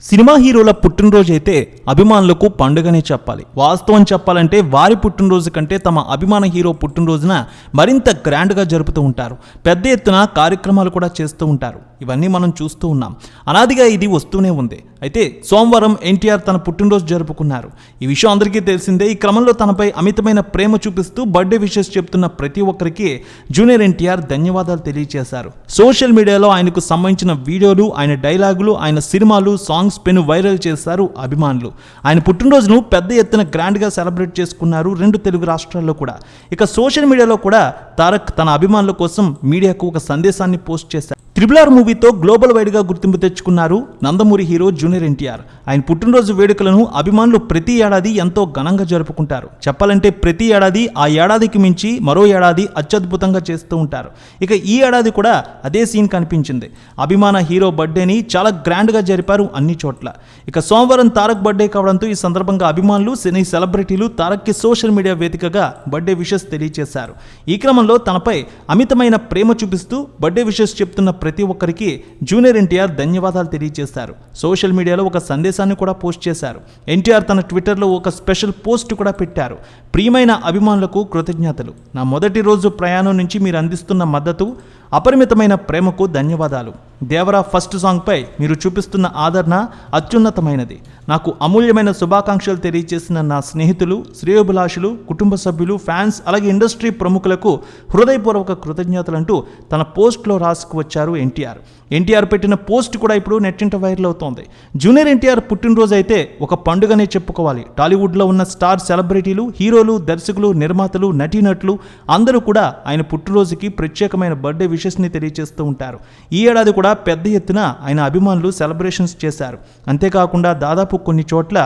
Cinema హీరోల పుట్టినరోజు అయితే అభిమానులకు పండుగనే చెప్పాలి. వాస్తవం చెప్పాలంటే వారి పుట్టినరోజు కంటే తమ అభిమాన హీరో పుట్టినరోజున మరింత గ్రాండ్గా జరుపుతూ ఉంటారు. పెద్ద ఎత్తున కార్యక్రమాలు కూడా చేస్తూ ఉంటారు. ఇవన్నీ మనం చూస్తూ ఉన్నాం. అనాదిగా ఇది వస్తూనే ఉంది. అయితే సోమవారం ఎన్టీఆర్ తన పుట్టినరోజు జరుపుకున్నారు. ఈ విషయం అందరికీ తెలిసిందే ఈ క్రమంలో తనపై అమితమైన ప్రేమ చూపిస్తూ బర్త్డే విషెస్ చెప్తున్న ప్రతి ఒక్కరికి జూనియర్ ఎన్టీఆర్ ధన్యవాదాలు తెలియజేశారు. సోషల్ మీడియాలో ఆయనకు సంబంధించిన వీడియోలు ఆయన డైలాగులు ఆయన సినిమాలు సాంగ్స్ పెను వైరల్ చేశారు అభిమానులు. ఆయన పుట్టినరోజును పెద్ద ఎత్తున గ్రాండ్గా సెలబ్రేట్ చేసుకున్నారు రెండు తెలుగు రాష్ట్రాల్లో కూడా. ఇక సోషల్ మీడియాలో కూడా తారక్ తన అభిమానుల కోసం మీడియాకు ఒక సందేశాన్ని పోస్ట్ చేశారు. త్రిబుల్ ఆర్ మూవీతో గ్లోబల్ వైడ్గా గుర్తింపు తెచ్చుకున్నారు నందమూరి హీరో జూనియర్ ఎన్టీఆర్. ఆయన పుట్టినరోజు వేడుకలను అభిమానులు ప్రతి ఏడాది ఎంతో ఘనంగా జరుపుకుంటారు. చెప్పాలంటే ప్రతి ఏడాది ఆ ఏడాదికి మించి మరో ఏడాది అత్యద్భుతంగా చేస్తూ ఉంటారు. ఇక ఈ ఏడాది కూడా అదే సీన్ కనిపించింది. అభిమాన హీరో బర్త్డేని చాలా గ్రాండ్గా జరిపారు అన్ని చోట్ల. ఇక సోమవారం తారక్ బర్త్డే కావడంతో ఈ సందర్భంగా అభిమానులు సినీ సెలబ్రిటీలు తారక్కి సోషల్ మీడియా వేదికగా బర్త్డే విషెస్ తెలియజేశారు. ఈ క్రమంలో తనపై అమితమైన ప్రేమ చూపిస్తూ బర్త్డే విషెస్ చెప్తున్న ప్రతి ఒక్కరికి జూనియర్ ఎన్టీఆర్ ధన్యవాదాలు తెలియజేశారు. సోషల్ మీడియాలో ఒక సందేశాన్ని కూడా పోస్ట్ చేశారు. ఎన్టీఆర్ తన ట్విట్టర్లో ఒక స్పెషల్ పోస్ట్ కూడా పెట్టారు. ప్రియమైన అభిమానులకు కృతజ్ఞతలు. నా మొదటి రోజు ప్రయాణం నుంచి మీరు అందిస్తున్న మద్దతు అపరిమితమైన ప్రేమకు ధన్యవాదాలు. దేవరా ఫస్ట్ సాంగ్పై మీరు చూపిస్తున్న ఆదరణ అత్యున్నతమైనది. నాకు అమూల్యమైన శుభాకాంక్షలు తెలియజేసిన నా స్నేహితులు శ్రేయోభిలాషులు కుటుంబ సభ్యులు ఫ్యాన్స్ అలాగే ఇండస్ట్రీ ప్రముఖులకు హృదయపూర్వక కృతజ్ఞతలంటూ తన పోస్ట్లో రాసుకువచ్చారు ఎన్టీఆర్. ఎన్టీఆర్ పెట్టిన పోస్ట్ కూడా ఇప్పుడు నెట్టింట వైరల్ అవుతోంది. జూనియర్ ఎన్టీఆర్ పుట్టినరోజు అయితే ఒక పండుగనే చెప్పుకోవాలి. టాలీవుడ్లో ఉన్న స్టార్ సెలబ్రిటీలు హీరోలు దర్శకులు నిర్మాతలు నటీనటులు అందరూ కూడా ఆయన పుట్టినరోజుకి ప్రత్యేకమైన బర్త్డే విషెస్ని తెలియజేస్తూ ఉంటారు. ఈ ఏడాది కూడా కూడా పెద్ద ఎత్తున ఆయన అభిమానులు సెలబ్రేషన్స్ చేశారు. అంతేకాకుండా దాదాపు కొన్ని చోట్ల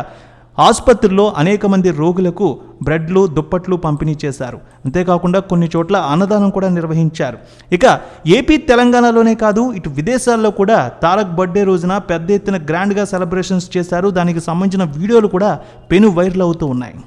ఆసుపత్రుల్లో అనేక మంది రోగులకు బ్రెడ్లు దుప్పట్లు పంపిణీ చేశారు. అంతేకాకుండా కొన్ని చోట్ల అన్నదానం కూడా నిర్వహించారు. ఇక ఏపీ తెలంగాణలోనే కాదు ఇటు విదేశాల్లో కూడా తారక్ బర్త్డే రోజున పెద్ద ఎత్తున గ్రాండ్గా సెలబ్రేషన్స్ చేశారు. దానికి సంబంధించిన వీడియోలు కూడా పెను వైరల్ అవుతూ ఉన్నాయి.